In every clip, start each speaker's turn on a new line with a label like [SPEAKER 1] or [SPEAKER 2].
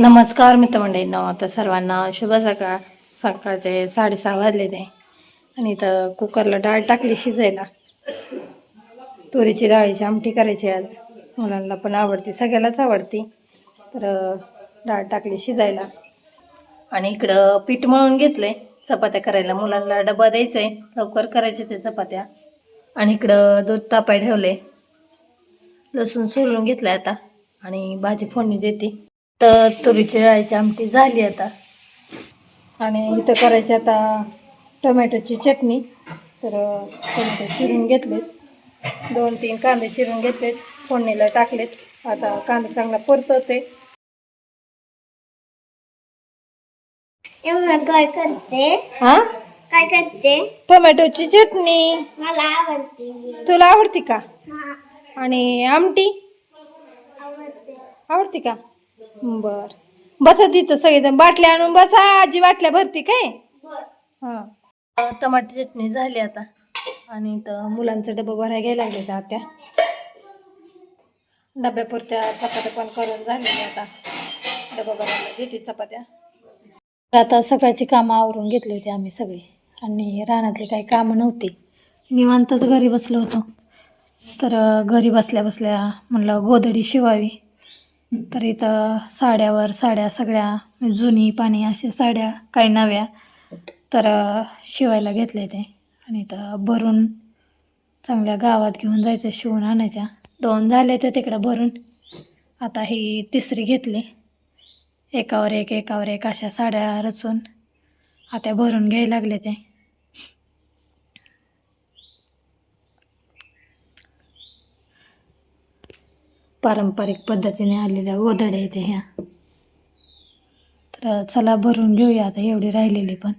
[SPEAKER 1] नमस्कार मित्रमंडळींना आता सर्वांना शुभ सकाळ. सकाळचे साडेसहा वाजले ते आणि इथं कुकरला डाळ टाकली शिजायला. तुरीची डाळीची आमटी करायची आज. मुलांना पण आवडते सगळ्यालाच आवडते. तर डाळ टाकली शिजायला. आणि इकडं पीठ मळून घेतलंय चपात्या करायला. मुलांना डबा द्यायचा आहे लवकर करायचे ते चपात्या. आणि इकडं दूध तापाय ठेवले लसूण सोलून घेतलंय आता. आणि भाजी फोडणी देते. तर तुरीची डाळीची आमटी झाली आता. आणि इथं करायची आता टोमॅटोची चटणी. तर टोमॅटो चिरून घेतलेत. दोन तीन कांदे चिरून घेतलेत. फोडणीला टाकलेत. आता कांदा चांगला परतवते.
[SPEAKER 2] काय करते?
[SPEAKER 1] हा?
[SPEAKER 2] काय करते?
[SPEAKER 1] टोमॅटोची चटणी.
[SPEAKER 2] मला आवडते.
[SPEAKER 1] तुला आवडती का? आणि आमटी?
[SPEAKER 2] आवडते.
[SPEAKER 1] आवडती का? बर. बसा तिथं सगळेजण. बाटल्या आणून बसा. आजी बाटल्या भरती काय? हा. टमाटर चटणी झाली आता. आणि इथं मुलांचा डबा भरायला घ्यायला लागले त्या आत्या. डब्यापुरत्या चपात्या पण करून झालेली आता. डबा भरायला घेते चपात्या. आता सकाळची कामं आवरून घेतली होती आम्ही सगळी. आणि रानातली काही कामं नव्हती. निवांतच घरी बसलो होतो. तर अं, घरी बसल्या बसल्या म्हणलं गोधडी शिवावी. तर इथं साड्यावर साड्या सगळ्या जुनी पाणी अशा साड्या काही नव्या तर शिवायला घेतले ते. आणि इथं भरून चांगल्या गावात घेऊन जायचं शिवून आणायच्या. दोन झाले ते तिकडं भरून. आता ही तिसरी घेतली. एकावर एक एकावर एक अशा साड्या रचून आता भरून घ्यायला लागले ते. पारंपरिक पद्धतीने आलेल्या गोधड्या इथे ह्या. तर चला भरून घेऊया आता एवढी राहिलेली पण.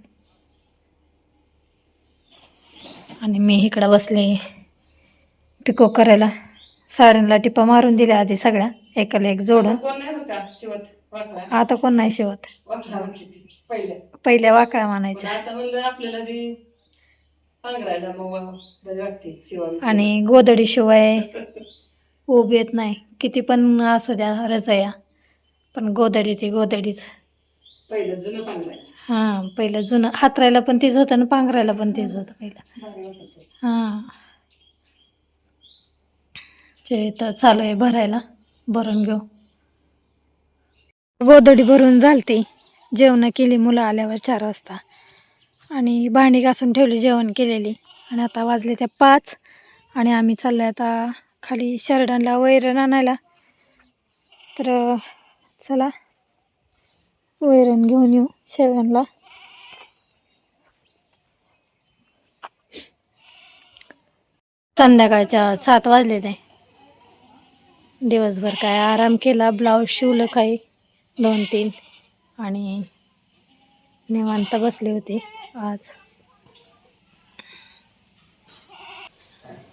[SPEAKER 1] आणि मी इकडं बसले. पिको करायला. साड्यांना टिपा मारून दिल्या आधी सगळ्या. एकाला एक जोडून. आता कोण नाही शिवत
[SPEAKER 3] पहिल्या.
[SPEAKER 1] वाकळा म्हणायच्या आणि गोधडी शिवाय उभी येत नाही. किती पण असू द्या रजया. पण गोधडी ती
[SPEAKER 3] पहिलं जुनं पांघरायचं.
[SPEAKER 1] हां पहिलं जुनं. हातरायला पण तीच होतं आणि पांघरायला पण तीच होतं पहिलं.
[SPEAKER 3] भारी वाटत होतं.
[SPEAKER 1] हां. ते तर चालू आहे भरायला. भरून घेऊ. गोधडी भरून झालती. जेवण केली मुलं आल्यावर चार वाजता. आणि भांडी घासून ठेवली जेवण केलेली. आणि आता वाजले त्या पाच. आणि आम्ही चाललो आता खाली शरडांना वैरण आणायला. तर चला वैरण घेऊन येऊ शरडांना. संध्याकाळच्या सात वाजले ते दिवसभर काय आराम केला ब्लाऊज शिवलं काही दोन तीन. आणि निवांत बसले होते आज.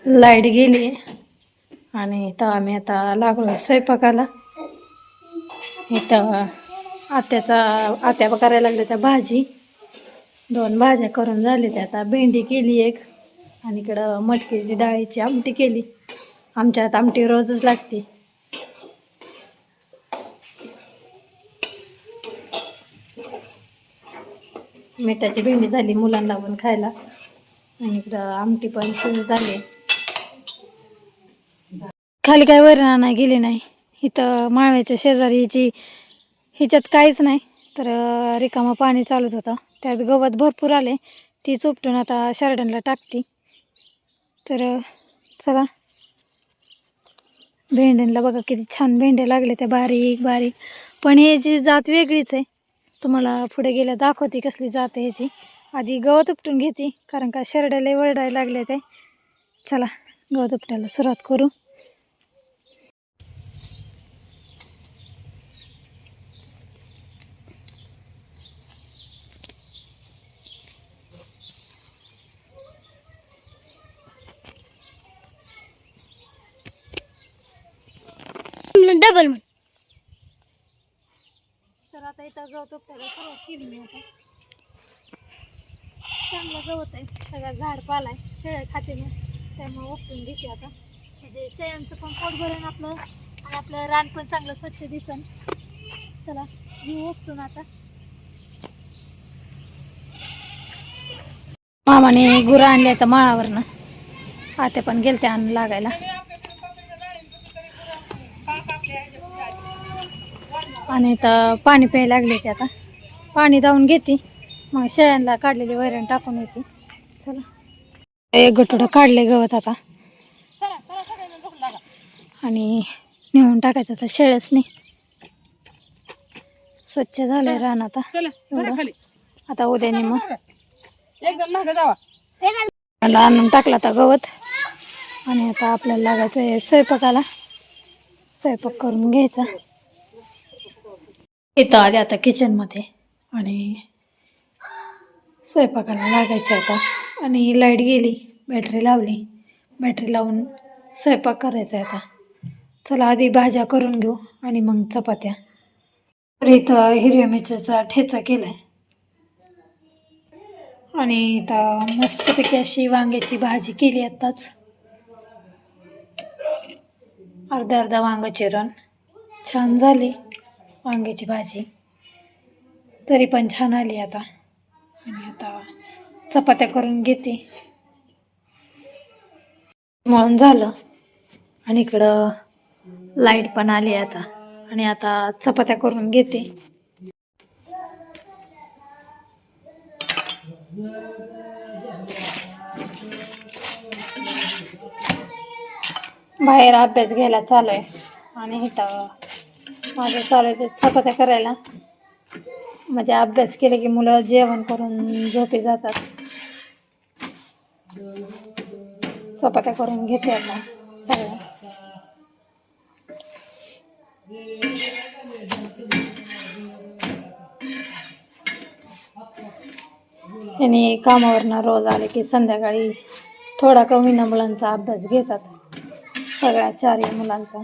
[SPEAKER 1] लाइट गेली आणि इथं आम्ही आता लागलो स्वयंपाकाला. इथं आत्याचा आत्या करायला लागल्या त्या भाजी. दोन भाज्या करून झाल्या त्या. आता भेंडी केली एक आणि इकडं मटकीची डाळीची आमटी केली. आमच्यात आमटी रोजच लागते. मिठाची भेंडी झाली मुलांना पण खायला. आणि इकडं आमटी पण सुरू झाली. खाली काय वरण नाही गेली नाही. इथं माळव्याच्या शेजारी हिची हिच्यात काहीच नाही. तर रिकामा पाणी चालूच होतं. त्यात गवत भरपूर आले. ती चुपटून आता शरडनला टाकती. तर चला. भेंड्यांना बघा किती छान भेंड्या लागले त्या बारीक बारीक. पण ह्याची जात वेगळीच आहे. तुम्हाला पुढे गेल्या दाखवते कसली जात आहे ह्याची. आधी गवत उपटून घेते कारण का शरड्याला वरडायला लागले ते चला गवत उपटायला सुरुवात करू.
[SPEAKER 2] डबल म्हण.
[SPEAKER 1] तर आता इथं गवत उपटायला सुरुवात केली मी आता. चांगलं गवत आहे. सगळं झाड पाला आहे. शेळ्या खाते ना त्यामुळे उपटून घेते आता. म्हणजे शेळ्यांचं पण पोट भरेन आपलं. आणि आपलं रान पण चांगलं स्वच्छ दिसन. चला घेऊ उपटून आता. मामाने गुरं आणले तर माळावरनं. आते पण गेलते आणून लागायला. आणि तर पाणी प्यायला लागले ते आता. पाणी दावून घेते. मग शेळ्यांना काढलेली वैरण टाकून येते. चला. एक गटोडं काढले गवत आता. आणि नेऊन टाकायचं आता शेळच नाही स्वच्छ झालंय रान आता. एवढं. आता उद्या नि मग आणून टाकला आता गवत. आणि आता आपल्याला लागायचं आहे स्वयंपाकाला. स्वयंपाक करून घ्यायचा. इथं आले आता किचनमध्ये आणि स्वयंपाकाला लागायचे आता. आणि लाइट गेली बॅटरी लावली. बॅटरी लावून स्वयंपाक करायचा आहे आता. चला आधी भाज्या करून घेऊ आणि मग चपात्या. तर इथं हिरव्या मिरच्याचा ठेचा केलाय. आणि इथं मस्तपैकी अशी वांग्याची भाजी केली आत्ताच. अर्धा अर्धा वांग चिरण छान झाली. वांग्याची भाजी. तरी पण छान आली आता. आणि आता चपात्या करून घेते. मळून झालं. आणि इकडं लाइट पण आली आता. आणि आता चपात्या करून घेते. बाहेर अभ्यास घ्यायला चालू आहे. आणि इथं माझं चालू आहे. चपात्या करायला. म्हणजे अभ्यास केला की मुलं जेवण करून झोपे जातात. चपात्या करून घेते आता सगळ्या. यांनी कामावरनं रोज आले की संध्याकाळी थोडा कमी ना मुलांचा अभ्यास घेतात. सगळ्या चारही मुलांचा.